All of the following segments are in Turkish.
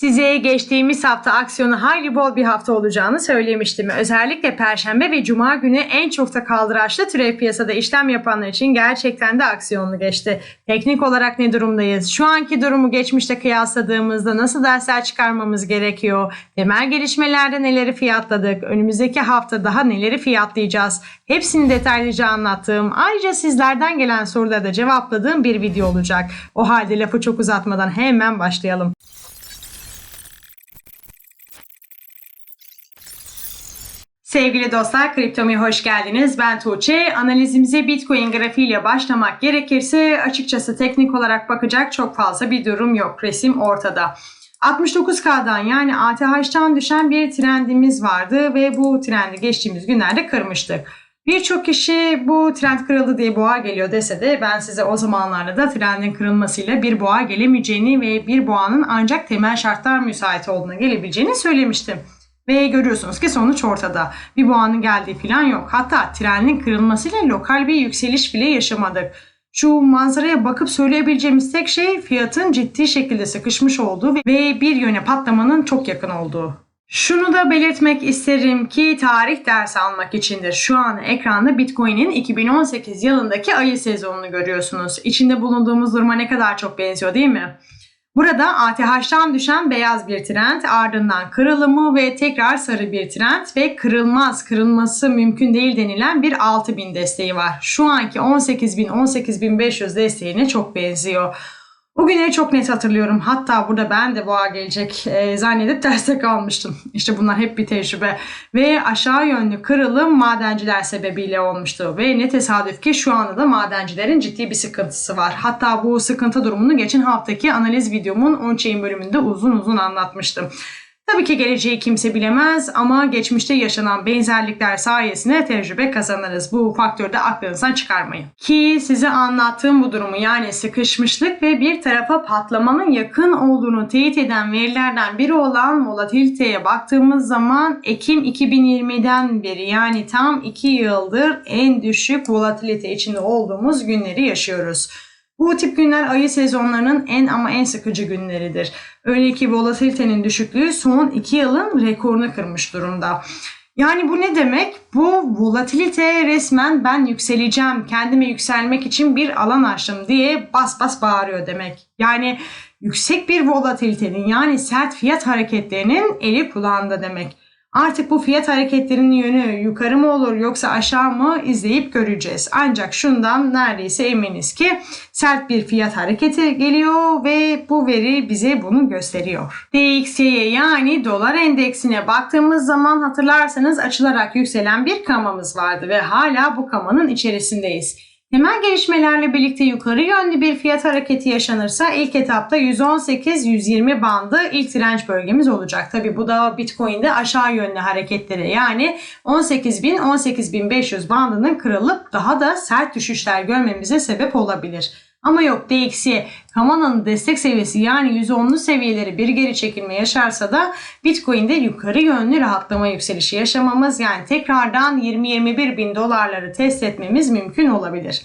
Size geçtiğimiz hafta aksiyonu hayli bol bir hafta olacağını söylemiştim. Özellikle Perşembe ve Cuma günü en çok da kaldıraçlı türev piyasada işlem yapanlar için gerçekten de aksiyonlu geçti. Teknik olarak ne durumdayız? Şu anki durumu geçmişte kıyasladığımızda nasıl dersler çıkarmamız gerekiyor? Temel gelişmelerde neleri fiyatladık? Önümüzdeki hafta daha neleri fiyatlayacağız? Hepsini detaylıca anlattığım, ayrıca sizlerden gelen soruları da cevapladığım bir video olacak. O halde lafı çok uzatmadan hemen başlayalım. Sevgili dostlar, Kriptomi'ye hoş geldiniz. Ben Tuğçe. Analizimize Bitcoin grafiğiyle başlamak gerekirse açıkçası teknik olarak bakacak çok fazla bir durum yok. Resim ortada. 69K'dan yani ATH'tan düşen bir trendimiz vardı ve bu trendi geçtiğimiz günlerde kırmıştık. Birçok kişi bu trend kırıldı diye boğa geliyor dese de ben size o zamanlarda da trendin kırılmasıyla bir boğa gelemeyeceğini ve bir boğanın ancak temel şartlar müsait olduğuna gelebileceğini söylemiştim. Ve görüyorsunuz ki sonuç ortada. Bir boğanın geldiği falan yok. Hatta trenin kırılmasıyla lokal bir yükseliş bile yaşamadık. Şu manzaraya bakıp söyleyebileceğimiz tek şey fiyatın ciddi şekilde sıkışmış olduğu ve bir yöne patlamanın çok yakın olduğu. Şunu da belirtmek isterim ki tarih dersi almak içindir. Şu an ekranda Bitcoin'in 2018 yılındaki ayı sezonunu görüyorsunuz. İçinde bulunduğumuz duruma ne kadar çok benziyor değil mi? Burada ATH'tan düşen beyaz bir trend, ardından kırılımı ve tekrar sarı bir trend ve kırılmaz, kırılması mümkün değil denilen bir 6000 desteği var. Şu anki 18000-18500 desteğine çok benziyor. O günleri çok net hatırlıyorum. Hatta burada ben de boğa gelecek e, zannedip derste kalmıştım. İşte bunlar hep bir tecrübe. Ve aşağı yönlü kırılım madenciler sebebiyle olmuştu. Ve ne tesadüf ki şu anda da madencilerin ciddi bir sıkıntısı var. Hatta bu sıkıntı durumunu geçen haftaki analiz videomun on-chain bölümünde uzun uzun anlatmıştım. Tabii ki geleceği kimse bilemez ama geçmişte yaşanan benzerlikler sayesinde tecrübe kazanırız. Bu faktörü de aklınızdan çıkarmayın. Ki size anlattığım bu durumu yani sıkışmışlık ve bir tarafa patlamanın yakın olduğunu teyit eden verilerden biri olan volatiliteye baktığımız zaman Ekim 2020'den beri yani tam 2 yıldır en düşük volatilite içinde olduğumuz günleri yaşıyoruz. Bu tip günler ayı sezonlarının en ama en sıkıcı günleridir. Öyle ki volatilitenin düşüklüğü son 2 yılın rekorunu kırmış durumda. Yani bu ne demek? Bu volatilite resmen ben yükseleceğim, kendime yükselmek için bir alan açtım diye bas bas bağırıyor demek. Yani yüksek bir volatilitenin yani sert fiyat hareketlerinin eli kulağında demek. Artık bu fiyat hareketlerinin yönü yukarı mı olur yoksa aşağı mı izleyip göreceğiz. Ancak şundan neredeyse eminiz ki sert bir fiyat hareketi geliyor ve bu veri bize bunu gösteriyor. DXY'ye yani dolar endeksine baktığımız zaman hatırlarsanız açılarak yükselen bir kamamız vardı ve hala bu kamanın içerisindeyiz. Temel gelişmelerle birlikte yukarı yönlü bir fiyat hareketi yaşanırsa ilk etapta 118-120 bandı ilk direnç bölgemiz olacak. Tabi bu da Bitcoin'de aşağı yönlü hareketleri yani 18.000-18.500 bandının kırılıp daha da sert düşüşler görmemize sebep olabilir. Ama yok DXY Kamana'nın destek seviyesi yani %10'lu seviyeleri bir geri çekilme yaşarsa da Bitcoin'de yukarı yönlü rahatlama yükselişi yaşamamız yani tekrardan 20-21 bin dolarları test etmemiz mümkün olabilir.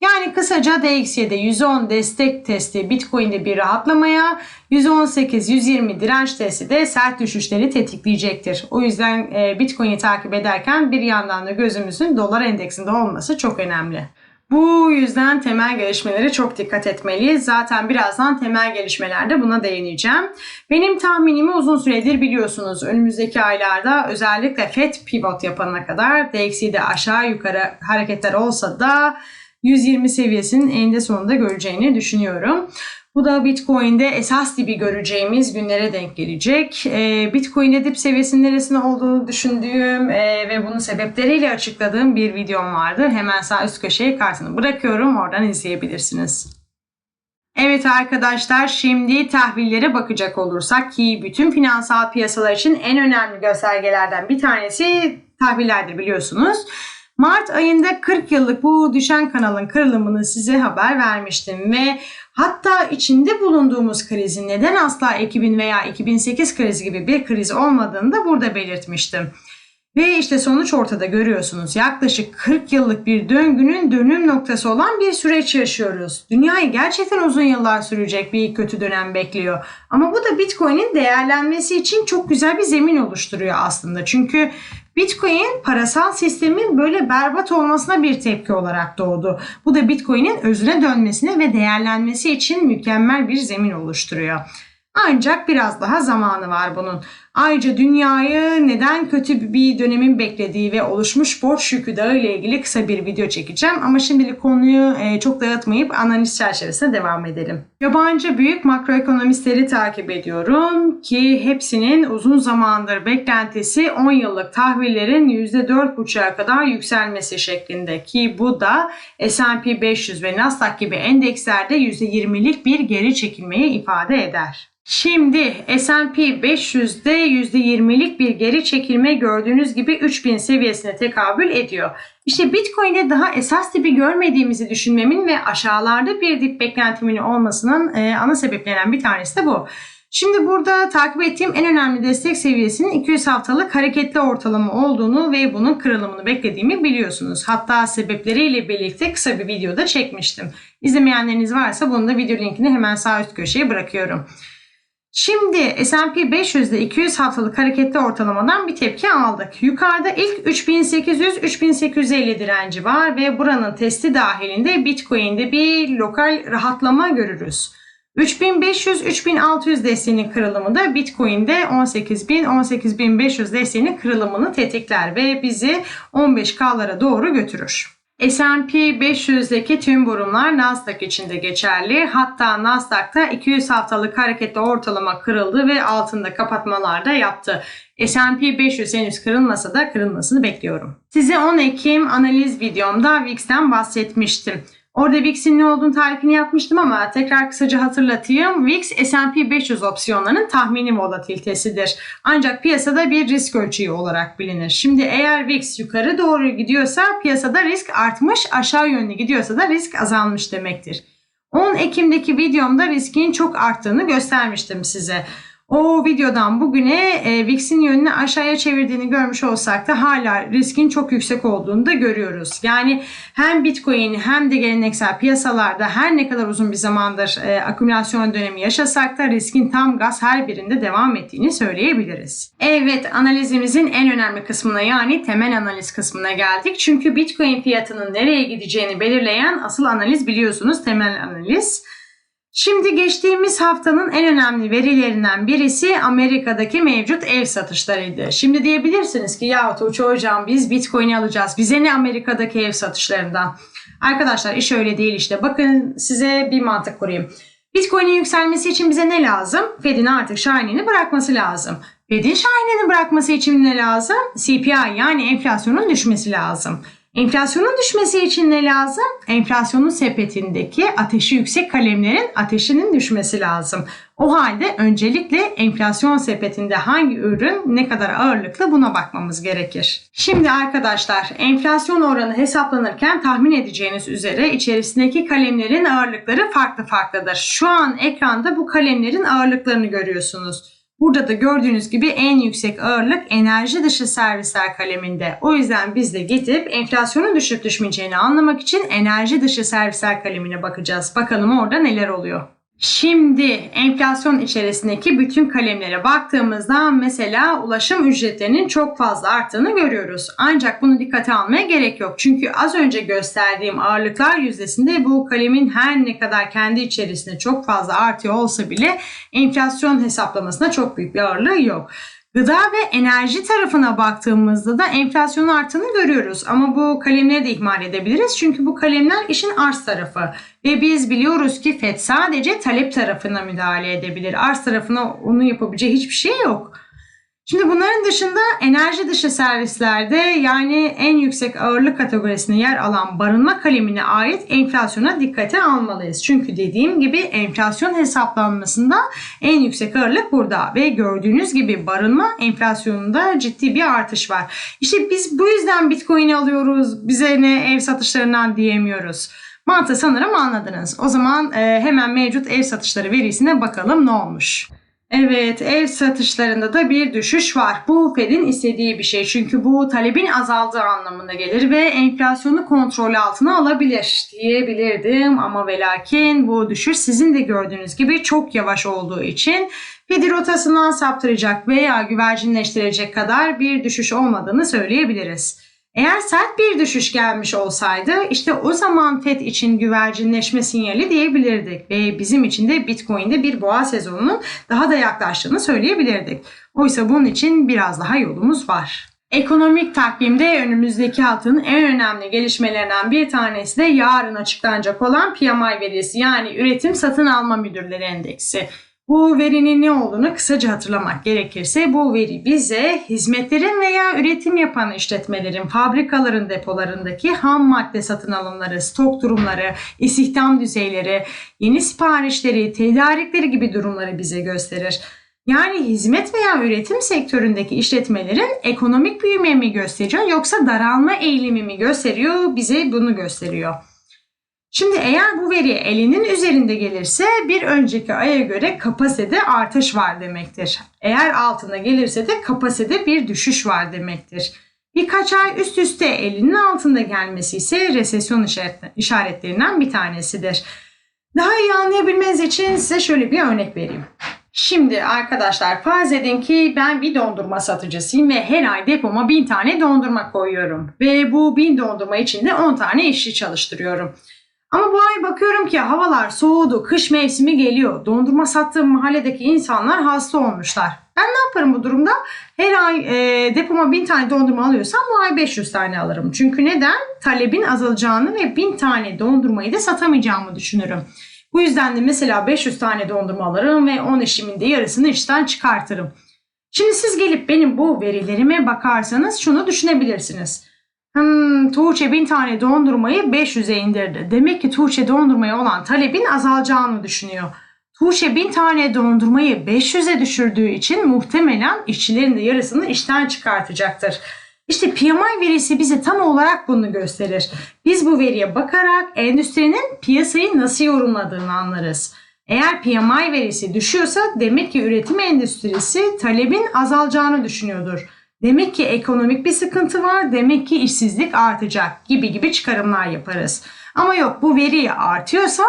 Yani kısaca DXY'de 110 destek testi Bitcoin'de bir rahatlamaya, 118-120 direnç testi de sert düşüşleri tetikleyecektir. O yüzden e, Bitcoin'i takip ederken bir yandan da gözümüzün dolar endeksinde olması çok önemli. Bu yüzden temel gelişmelere çok dikkat etmeliyiz. Zaten birazdan temel gelişmelerde buna değineceğim. Benim tahminimi uzun süredir biliyorsunuz. Önümüzdeki aylarda özellikle FED pivot yapana kadar DXY'de aşağı yukarı hareketler olsa da 120 seviyesinin eninde sonunda göreceğini düşünüyorum. Bu da Bitcoin'de esas dibi göreceğimiz günlere denk gelecek. E, Bitcoin'de dip seviyesinin neresinde olduğunu düşündüğüm e, ve bunun sebepleriyle açıkladığım bir videom vardı. Hemen sağ üst köşeye kartını bırakıyorum. Oradan izleyebilirsiniz. Evet arkadaşlar şimdi tahvillere bakacak olursak ki bütün finansal piyasalar için en önemli göstergelerden bir tanesi tahvillerdir biliyorsunuz. Mart ayında 40 yıllık bu düşen kanalın kırılımını size haber vermiştim ve hatta içinde bulunduğumuz krizin neden asla 2000 veya 2008 krizi gibi bir kriz olmadığını da burada belirtmiştim. Ve işte sonuç ortada görüyorsunuz. Yaklaşık 40 yıllık bir döngünün dönüm noktası olan bir süreç yaşıyoruz. Dünyayı gerçekten uzun yıllar sürecek bir kötü dönem bekliyor. Ama bu da Bitcoin'in değerlenmesi için çok güzel bir zemin oluşturuyor aslında. Çünkü Bitcoin parasal sistemin böyle berbat olmasına bir tepki olarak doğdu. Bu da Bitcoin'in özüne dönmesine ve değerlenmesi için mükemmel bir zemin oluşturuyor. Ancak biraz daha zamanı var bunun. Ayrıca dünyayı neden kötü bir dönemin beklediği ve oluşmuş borç yükü dağı ile ilgili kısa bir video çekeceğim. Ama şimdilik konuyu e, çok dağıtmayıp analiz çerçevesine devam edelim. Yabancı büyük makroekonomistleri takip ediyorum ki hepsinin uzun zamandır beklentisi 10 yıllık tahvillerin %4,5'a kadar yükselmesi şeklinde ki bu da S&P 500 ve Nasdaq gibi endekslerde %20'lik bir geri çekilmeyi ifade eder. Şimdi S&P 500'de %20'lik bir geri çekilme gördüğünüz gibi 3000 seviyesine tekabül ediyor. İşte Bitcoin'de daha esas dibi görmediğimizi düşünmemin ve aşağılarda bir dip beklentimin olmasının e, ana sebeplerinden bir tanesi de bu. Şimdi burada takip ettiğim en önemli destek seviyesinin 200 haftalık hareketli ortalama olduğunu ve bunun kırılımını beklediğimi biliyorsunuz. Hatta sebepleriyle birlikte kısa bir videoda çekmiştim. İzlemeyenleriniz varsa bunun da video linkini hemen sağ üst köşeye bırakıyorum. Şimdi S&P 500'de 200 haftalık hareketli ortalamadan bir tepki aldık. Yukarıda ilk 3800-3850 direnci var ve buranın testi dahilinde Bitcoin'de bir lokal rahatlama görürüz. 3500-3600 desteğinin kırılımı da Bitcoin'de 18.000-18.500 desteğinin kırılımını tetikler ve bizi 15K'lara doğru götürür. S&P 500'deki tüm durumlar Nasdaq için de geçerli. Hatta Nasdaq'ta 200 haftalık hareketli ortalama kırıldı ve altında kapatmalar da yaptı. S&P 500 henüz kırılmasa da kırılmasını bekliyorum. Size 10 Ekim analiz videomda VIX'ten bahsetmiştim. Orada VIX'in ne olduğunu tarifini yapmıştım ama tekrar kısaca hatırlatayım. VIX S&P 500 opsiyonlarının tahmini volatilitesidir. Ancak piyasada bir risk ölçüğü olarak bilinir. Şimdi eğer VIX yukarı doğru gidiyorsa piyasada risk artmış, aşağı yönlü gidiyorsa da risk azalmış demektir. 10 Ekim'deki videomda riskin çok arttığını göstermiştim size. O videodan bugüne e, VIX'in yönünü aşağıya çevirdiğini görmüş olsak da hala riskin çok yüksek olduğunu da görüyoruz. Yani hem Bitcoin hem de geleneksel piyasalarda her ne kadar uzun bir zamandır e, akümülasyon dönemi yaşasak da riskin tam gaz her birinde devam ettiğini söyleyebiliriz. Evet analizimizin en önemli kısmına yani temel analiz kısmına geldik. Çünkü Bitcoin fiyatının nereye gideceğini belirleyen asıl analiz biliyorsunuz temel analiz. Şimdi geçtiğimiz haftanın en önemli verilerinden birisi Amerika'daki mevcut ev satışlarıydı. Şimdi diyebilirsiniz ki ya Tuğçe hocam biz Bitcoin'i alacağız. Bize ne Amerika'daki ev satışlarından? Arkadaşlar iş öyle değil işte. Bakın size bir mantık kurayım. Bitcoin'in yükselmesi için bize ne lazım? Fed'in artık şahinini bırakması lazım. Fed'in şahinini bırakması için ne lazım? CPI yani enflasyonun düşmesi lazım. Enflasyonun düşmesi için ne lazım? Enflasyonun sepetindeki ateşi yüksek kalemlerin ateşinin düşmesi lazım. O halde öncelikle enflasyon sepetinde hangi ürün ne kadar ağırlıklı buna bakmamız gerekir. Şimdi arkadaşlar enflasyon oranı hesaplanırken tahmin edeceğiniz üzere içerisindeki kalemlerin ağırlıkları farklı farklıdır. Şu an ekranda bu kalemlerin ağırlıklarını görüyorsunuz. Burada da gördüğünüz gibi en yüksek ağırlık enerji dışı servisler kaleminde. O yüzden biz de gidip enflasyonun düşüp düşmeyeceğini anlamak için enerji dışı servisler kalemine bakacağız. Bakalım orada neler oluyor. Şimdi enflasyon içerisindeki bütün kalemlere baktığımızda mesela ulaşım ücretlerinin çok fazla arttığını görüyoruz. Ancak bunu dikkate almaya gerek yok. Çünkü az önce gösterdiğim ağırlıklar yüzdesinde bu kalemin her ne kadar kendi içerisinde çok fazla artıyor olsa bile enflasyon hesaplamasına çok büyük bir ağırlığı yok. Gıda ve enerji tarafına baktığımızda da enflasyonun arttığını görüyoruz. Ama bu kalemleri de ihmal edebiliriz. Çünkü bu kalemler işin arz tarafı. Ve biz biliyoruz ki FED sadece talep tarafına müdahale edebilir. Arz tarafına onu yapabileceği hiçbir şey yok. Şimdi bunların dışında enerji dışı servislerde yani en yüksek ağırlık kategorisine yer alan barınma kalemine ait enflasyona dikkate almalıyız. Çünkü dediğim gibi enflasyon hesaplanmasında en yüksek ağırlık burada ve gördüğünüz gibi barınma enflasyonunda ciddi bir artış var. İşte biz bu yüzden Bitcoin alıyoruz. Bize ne ev satışlarından diyemiyoruz. Mantığı sanırım anladınız. O zaman e, hemen mevcut ev satışları verisine bakalım ne olmuş. Evet, ev satışlarında da bir düşüş var. Bu Fed'in istediği bir şey. Çünkü bu talebin azaldığı anlamına gelir ve enflasyonu kontrol altına alabilir diyebilirdim. Ama ve lakin bu düşüş sizin de gördüğünüz gibi çok yavaş olduğu için Fed'i rotasından saptıracak veya güvercinleştirecek kadar bir düşüş olmadığını söyleyebiliriz. Eğer sert bir düşüş gelmiş olsaydı işte o zaman FED için güvercinleşme sinyali diyebilirdik ve bizim için de Bitcoin'de bir boğa sezonunun daha da yaklaştığını söyleyebilirdik. Oysa bunun için biraz daha yolumuz var. Ekonomik takvimde önümüzdeki haftanın en önemli gelişmelerinden bir tanesi de yarın açıklanacak olan PMI verisi yani üretim satın alma müdürleri endeksi. Bu verinin ne olduğunu kısaca hatırlamak gerekirse bu veri bize hizmetlerin veya üretim yapan işletmelerin fabrikaların depolarındaki ham madde satın alımları, stok durumları, istihdam düzeyleri, yeni siparişleri, tedarikleri gibi durumları bize gösterir. Yani hizmet veya üretim sektöründeki işletmelerin ekonomik büyüme mi gösteriyor yoksa daralma eğilimi mi gösteriyor bize bunu gösteriyor. Şimdi eğer bu veri elinin üzerinde gelirse bir önceki aya göre kapasite artış var demektir. Eğer altına gelirse de kapasite bir düşüş var demektir. Birkaç ay üst üste elinin altında gelmesi ise resesyon işaretlerinden bir tanesidir. Daha iyi anlayabilmeniz için size şöyle bir örnek vereyim. Şimdi arkadaşlar farz edin ki ben bir dondurma satıcısıyım ve her ay depoma bin tane dondurma koyuyorum. Ve bu bin dondurma için de 10 tane işçi çalıştırıyorum. Ama bu ay bakıyorum ki havalar soğudu, kış mevsimi geliyor. Dondurma sattığım mahalledeki insanlar hasta olmuşlar. Ben ne yaparım bu durumda? Her ay e, depoma 1000 tane dondurma alıyorsam bu ay 500 tane alırım. Çünkü neden? Talebin azalacağını ve 1000 tane dondurmayı da satamayacağımı düşünürüm. Bu yüzden de mesela 500 tane dondurma alırım ve 10 işimin de yarısını işten çıkartırım. Şimdi siz gelip benim bu verilerime bakarsanız şunu düşünebilirsiniz. Hmm, Tuğçe bin tane dondurmayı 500'e indirdi. Demek ki Tuğçe dondurmaya olan talebin azalacağını düşünüyor. Tuğçe bin tane dondurmayı 500'e düşürdüğü için muhtemelen işçilerin de yarısını işten çıkartacaktır. İşte PMI verisi bize tam olarak bunu gösterir. Biz bu veriye bakarak endüstrinin piyasayı nasıl yorumladığını anlarız. Eğer PMI verisi düşüyorsa demek ki üretim endüstrisi talebin azalacağını düşünüyordur. Demek ki ekonomik bir sıkıntı var, demek ki işsizlik artacak gibi gibi çıkarımlar yaparız. Ama yok bu veri artıyorsa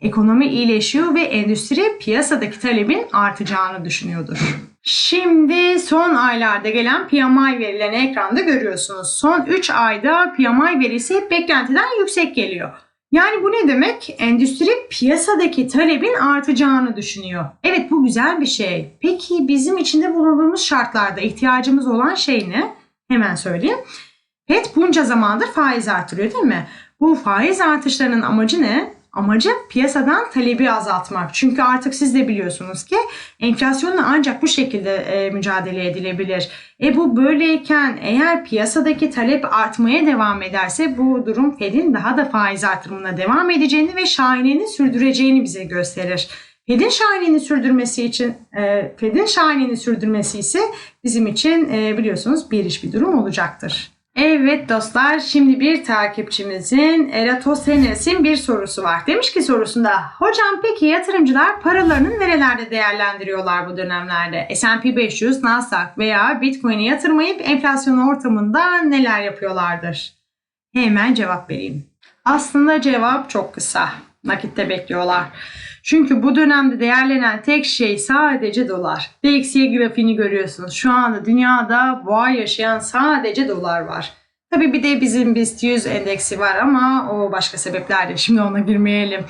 ekonomi iyileşiyor ve endüstri piyasadaki talebin artacağını düşünüyordur. Şimdi son aylarda gelen PMI verilerini ekranda görüyorsunuz. Son 3 ayda PMI verisi beklentiden yüksek geliyor. Yani bu ne demek? Endüstri piyasadaki talebin artacağını düşünüyor. Evet bu güzel bir şey. Peki bizim içinde bulunduğumuz şartlarda ihtiyacımız olan şey ne? Hemen söyleyeyim. FED bunca zamandır faiz artırıyor değil mi? Bu faiz artışlarının amacı ne? Amacı piyasadan talebi azaltmak. Çünkü artık siz de biliyorsunuz ki enflasyonla ancak bu şekilde e, mücadele edilebilir. E bu böyleyken eğer piyasadaki talep artmaya devam ederse bu durum Fed'in daha da faiz artırımına devam edeceğini ve şahinini sürdüreceğini bize gösterir. Fed'in şahinini sürdürmesi için e, Fed'in şahinini sürdürmesi ise bizim için e, biliyorsunuz bir iş bir durum olacaktır. Evet dostlar şimdi bir takipçimizin Eratosthenes'in bir sorusu var. Demiş ki sorusunda hocam peki yatırımcılar paralarını nerelerde değerlendiriyorlar bu dönemlerde? S&P 500, Nasdaq veya Bitcoin'e yatırmayıp enflasyon ortamında neler yapıyorlardır? Hemen cevap vereyim. Aslında cevap çok kısa. Nakitte bekliyorlar. Çünkü bu dönemde değerlenen tek şey sadece dolar. DXY grafiğini görüyorsunuz. Şu anda dünyada boğa yaşayan sadece dolar var. Tabii bir de bizim BIST 100 endeksi var ama o başka sebeplerle şimdi ona girmeyelim.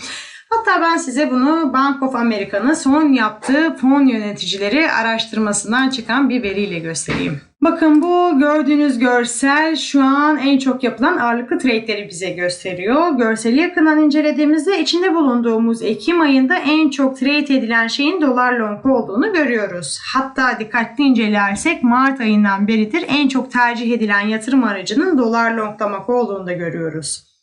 Hatta ben size bunu Bank of America'nın son yaptığı fon yöneticileri araştırmasından çıkan bir veriyle göstereyim. Bakın bu gördüğünüz görsel şu an en çok yapılan ağırlıklı trade'leri bize gösteriyor. Görseli yakından incelediğimizde içinde bulunduğumuz Ekim ayında en çok trade edilen şeyin dolar long olduğunu görüyoruz. Hatta dikkatli incelersek Mart ayından beridir en çok tercih edilen yatırım aracının dolar longlamak olduğunu da görüyoruz.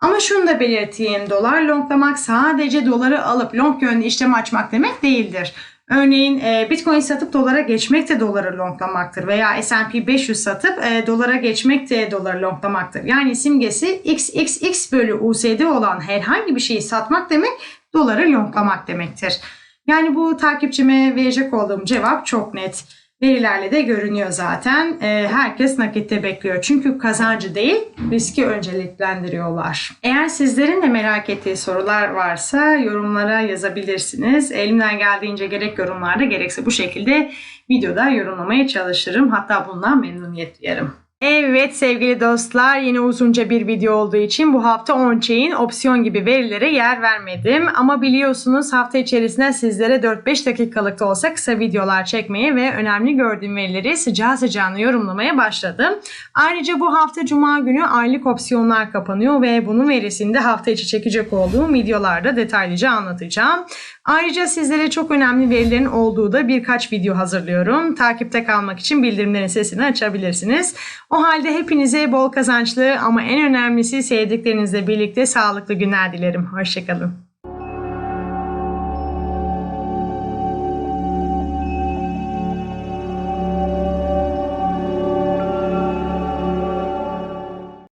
Ama şunu da belirteyim. Dolar longlamak sadece doları alıp long yönlü işlem açmak demek değildir. Örneğin e, Bitcoin satıp dolara geçmek de doları longlamaktır veya S&P 500 satıp e, dolara geçmek de doları longlamaktır. Yani simgesi XXX bölü USD olan herhangi bir şeyi satmak demek doları longlamak demektir. Yani bu takipçime verecek olduğum cevap çok net. Verilerle de görünüyor zaten. Ee, herkes nakitte bekliyor. Çünkü kazancı değil, riski önceliklendiriyorlar. Eğer sizlerin de merak ettiği sorular varsa yorumlara yazabilirsiniz. Elimden geldiğince gerek yorumlarda gerekse bu şekilde videoda yorumlamaya çalışırım. Hatta bundan memnuniyet duyarım. Evet sevgili dostlar yine uzunca bir video olduğu için bu hafta on-chain opsiyon gibi verilere yer vermedim. Ama biliyorsunuz hafta içerisinde sizlere 4-5 dakikalık da olsa kısa videolar çekmeye ve önemli gördüğüm verileri sıcağı sıcağına yorumlamaya başladım. Ayrıca bu hafta cuma günü aylık opsiyonlar kapanıyor ve bunun verisini de hafta içi çekecek olduğum videolarda detaylıca anlatacağım. Ayrıca sizlere çok önemli verilerin olduğu da birkaç video hazırlıyorum. Takipte kalmak için bildirimlerin sesini açabilirsiniz. O halde hepinize bol kazançlı ama en önemlisi sevdiklerinizle birlikte sağlıklı günler dilerim. Hoşçakalın.